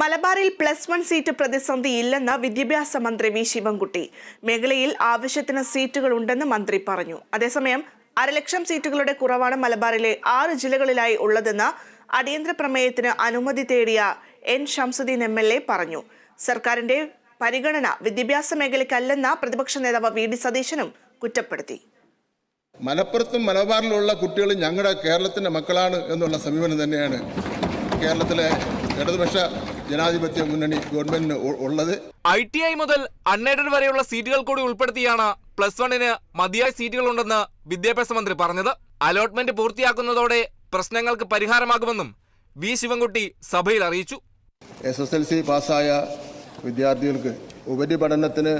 മലബാറിൽ plus one seat പ്രതിസന്ധി ഇല്ലെന്ന് വിദ്യാഭ്യാസ മന്ത്രി വി ശിവൻകുട്ടി. മേഖലയിൽ ആവശ്യത്തിന് സീറ്റുകൾ ഉണ്ടെന്ന് മന്ത്രി പറഞ്ഞു. അതേസമയം അരലക്ഷം സീറ്റുകളുടെ കുറവാണ് മലബാറിലെ ആറ് ജില്ലകളിലായി ഉള്ളതെന്ന് അടിയന്തര പ്രമേയത്തിന് അനുമതി തേടിയ N Shamsuddin M L A പറഞ്ഞു. സർക്കാരിന്റെ പരിഗണന വിദ്യാഭ്യാസ മേഖലയ്ക്കല്ലെന്ന പ്രതിപക്ഷ നേതാവ് വി ഡി സതീശനും കുറ്റപ്പെടുത്തി. മലപ്പുറത്തും മലബാറിലുള്ള കുട്ടികൾ ഞങ്ങളുടെ കേരളത്തിന്റെ മക്കളാണ് എന്നുള്ള സമീപനം തന്നെയാണ് കേരളത്തിലെ ഇടതുപക്ഷ ജനാധിപത്യ മുന്നണി ഗവൺമെന്റിന് ഉള്ളത്. ഐ ടി ഐ മുതൽ അൺഎയ്ഡഡ് വരെയുള്ള സീറ്റുകൾ കൂടി ഉൾപ്പെടുത്തിയാണ് പ്ലസ് വണ്ണിന് മതിയായ സീറ്റുകൾ ഉണ്ടെന്ന് വിദ്യാഭ്യാസ മന്ത്രി പറഞ്ഞത്. അലോട്ട്മെന്റ് പൂർത്തിയാക്കുന്നതോടെ പ്രശ്നങ്ങൾക്ക് പരിഹാരമാകുമെന്നും വി ശിവൻകുട്ടി സഭയിൽ അറിയിച്ചു. എസ് എസ് എൽ സി പാസ്സായ വിദ്യാർത്ഥികൾക്ക് ഉപരിപഠനത്തിന്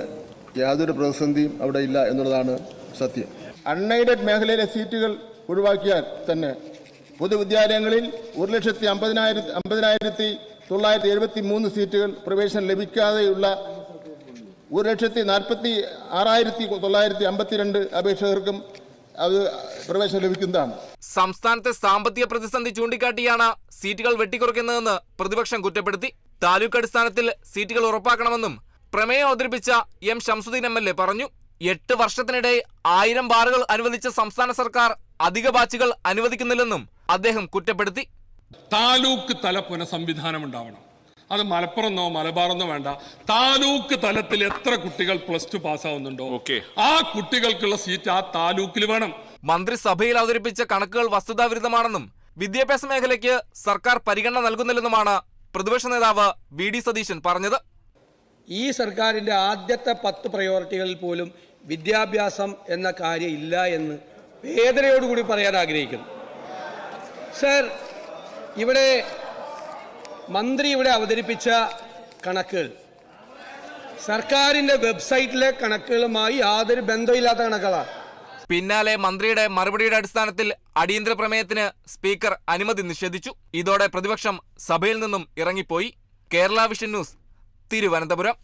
യാതൊരു പ്രതിസന്ധിയും അവിടെ ഇല്ല എന്നുള്ളതാണ് സത്യം. അൺഎയ്ഡഡ് മേഖലയിലെ സീറ്റുകൾ ഒഴിവാക്കിയാൽ തന്നെ പൊതുവിദ്യാലയങ്ങളിൽ ഒരു ലക്ഷത്തി അമ്പതിനായിരത്തി അമ്പതിനായിരത്തി തൊള്ളായിരത്തി എഴുപത്തി മൂന്ന് സീറ്റുകൾ പ്രവേശനം ലഭിക്കാതെയുള്ള ഒരു ലക്ഷത്തി നാൽപ്പത്തി ആറായിരത്തി തൊള്ളായിരത്തി അമ്പത്തിരണ്ട് അപേക്ഷകർക്കും അത് പ്രവേശനം ലഭിക്കുന്നതാണ്. സംസ്ഥാനത്തെ സാമ്പത്തിക പ്രതിസന്ധി ചൂണ്ടിക്കാട്ടിയാണ് സീറ്റുകൾ വെട്ടിക്കുറയ്ക്കുന്നതെന്ന് പ്രതിപക്ഷം കുറ്റപ്പെടുത്തി. താലൂക്ക് അടിസ്ഥാനത്തിൽ സീറ്റുകൾ ഉറപ്പാക്കണമെന്നും പ്രമേയം അവതരിപ്പിച്ച M Shamsuddin M L A പറഞ്ഞു. എട്ട് വർഷത്തിനിടെ ആയിരം ബാറുകൾ അനുവദിച്ച സംസ്ഥാന സർക്കാർ അധിക ബാച്ചുകൾ അനുവദിക്കുന്നില്ലെന്നും അദ്ദേഹം കുറ്റപ്പെടുത്തി. താലൂക്ക് തല പുനഃസംവിധാനം ഉണ്ടാവണം. അത് മലപ്പുറമെന്നോ മലബാറെന്നോ വേണ്ട. താലൂക്ക് തലത്തിൽ എത്ര കുട്ടികൾ പ്ലസ് ടു പാസ്സാവുന്നുണ്ടോ? ആ കുട്ടികൾക്കുള്ള സീറ്റ് ആ താലൂക്കിൽ വേണം. മന്ത്രിസഭയിൽ അവതരിപ്പിച്ച കണക്കുകൾ വസ്തുതാവിരുദ്ധമാണെന്നും വിദ്യാഭ്യാസ മേഖലയ്ക്ക് സർക്കാർ പരിഗണന നൽകുന്നില്ലെന്നുമാണ് പ്രതിപക്ഷ നേതാവ് വി ഡി സതീശൻ പറഞ്ഞത്. ഈ സർക്കാരിന്റെ ആദ്യത്തെ പത്ത് പ്രയോറിറ്റികളിൽ പോലും വിദ്യാഭ്യാസം എന്ന കാര്യം ഇല്ല എന്ന് വേദനയോടുകൂടി പറയാൻ ആഗ്രഹിക്കുന്നു. സർ ഇവിടെ മന്ത്രി ഇവിടെ അവതരിപ്പിച്ച കണക്കുകൾ. സർക്കാരിന്റെ വെബ്സൈറ്റിലെ കണക്കുകളുമായി യാതൊരു ബന്ധമില്ലാത്ത കണക്കുകളാണ് പിന്നാലെ മന്ത്രിയുടെ മറുപടിയുടെ അടിസ്ഥാനത്തിൽ അടിയന്തര പ്രമേയത്തിന് സ്പീക്കർ അനുമതി നിഷേധിച്ചു. ഇതോടെ പ്രതിപക്ഷം സഭയിൽ നിന്നും ഇറങ്ങിപ്പോയി. Kerala vision news Thiruvananthapuram.